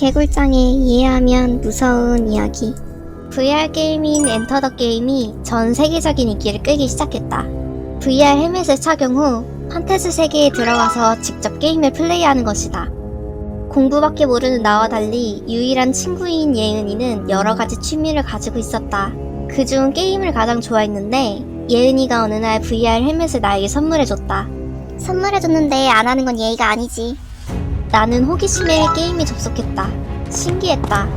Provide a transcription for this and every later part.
개굴장에 이해하면 무서운 이야기. VR 게임인 엔터 더 게임이 전 세계적인 인기를 끌기 시작했다. VR 헬멧을 착용 후 판타지 세계에 들어가서 직접 게임을 플레이하는 것이다. 공부밖에 모르는 나와 달리 유일한 친구인 예은이는 여러 가지 취미를 가지고 있었다. 그중 게임을 가장 좋아했는데 예은이가 어느 날 VR 헬멧을 나에게 선물해줬다. 선물해줬는데 안 하는 건 예의가 아니지. 나는 호기심에 게임에 접속했다. 신기했다.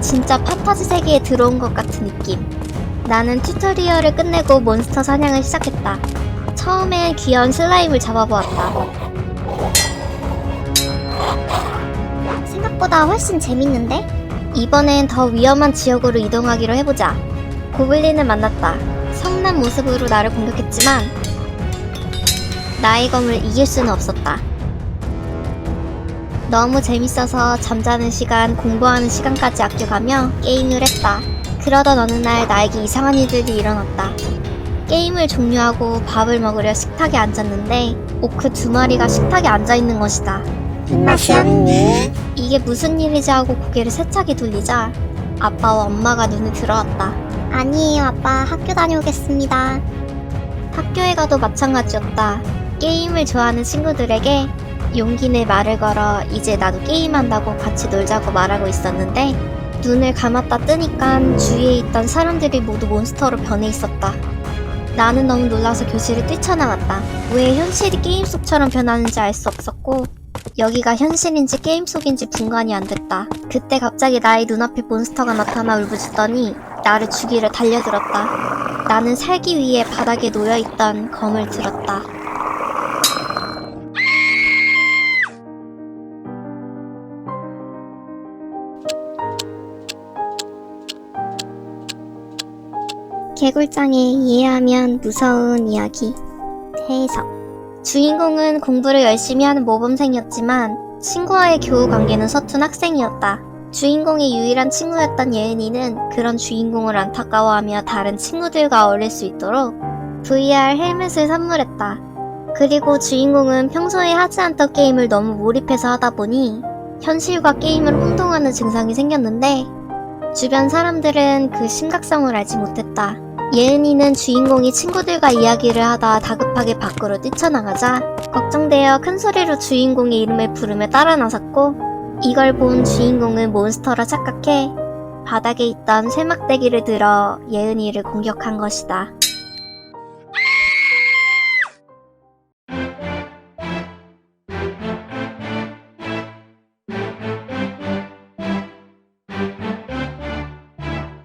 진짜 판타지 세계에 들어온 것 같은 느낌. 나는 튜토리얼을 끝내고 몬스터 사냥을 시작했다. 처음엔 귀여운 슬라임을 잡아보았다. 생각보다 훨씬 재밌는데? 이번엔 더 위험한 지역으로 이동하기로 해보자. 고블린을 만났다. 성난 모습으로 나를 공격했지만 나의 검을 이길 수는 없었다. 너무 재밌어서 잠자는 시간, 공부하는 시간까지 아껴가며 게임을 했다. 그러던 어느 날 나에게 이상한 일들이 일어났다. 게임을 종료하고 밥을 먹으려 식탁에 앉았는데 오크 두 마리가 식탁에 앉아 있는 것이다. 입맛이 없니? 이게 무슨 일이지 하고 고개를 세차게 돌리자 아빠와 엄마가 눈에 들어왔다. 아니에요, 아빠. 학교 다녀오겠습니다. 학교에 가도 마찬가지였다. 게임을 좋아하는 친구들에게 용기 내 말을 걸어 이제 나도 게임한다고 같이 놀자고 말하고 있었는데 눈을 감았다 뜨니까 주위에 있던 사람들이 모두 몬스터로 변해 있었다. 나는 너무 놀라서 교실을 뛰쳐나갔다. 왜 현실이 게임 속처럼 변하는지 알 수 없었고 여기가 현실인지 게임 속인지 분간이 안 됐다. 그때 갑자기 나의 눈앞에 몬스터가 나타나 울부짖더니 나를 죽이려 달려들었다. 나는 살기 위해 바닥에 놓여있던 검을 들었다. 개굴장에 이해하면 무서운 이야기. 해석. 주인공은 공부를 열심히 하는 모범생이었지만 친구와의 교우 관계는 서툰 학생이었다. 주인공의 유일한 친구였던 예은이는 그런 주인공을 안타까워하며 다른 친구들과 어울릴 수 있도록 VR 헬멧을 선물했다. 그리고 주인공은 평소에 하지 않던 게임을 너무 몰입해서 하다 보니 현실과 게임을 혼동하는 증상이 생겼는데 주변 사람들은 그 심각성을 알지 못했다. 예은이는 주인공이 친구들과 이야기를 하다 다급하게 밖으로 뛰쳐나가자 걱정되어 큰 소리로 주인공의 이름을 부르며 따라 나섰고 이걸 본 주인공은 몬스터라 착각해 바닥에 있던 쇠막대기를 들어 예은이를 공격한 것이다.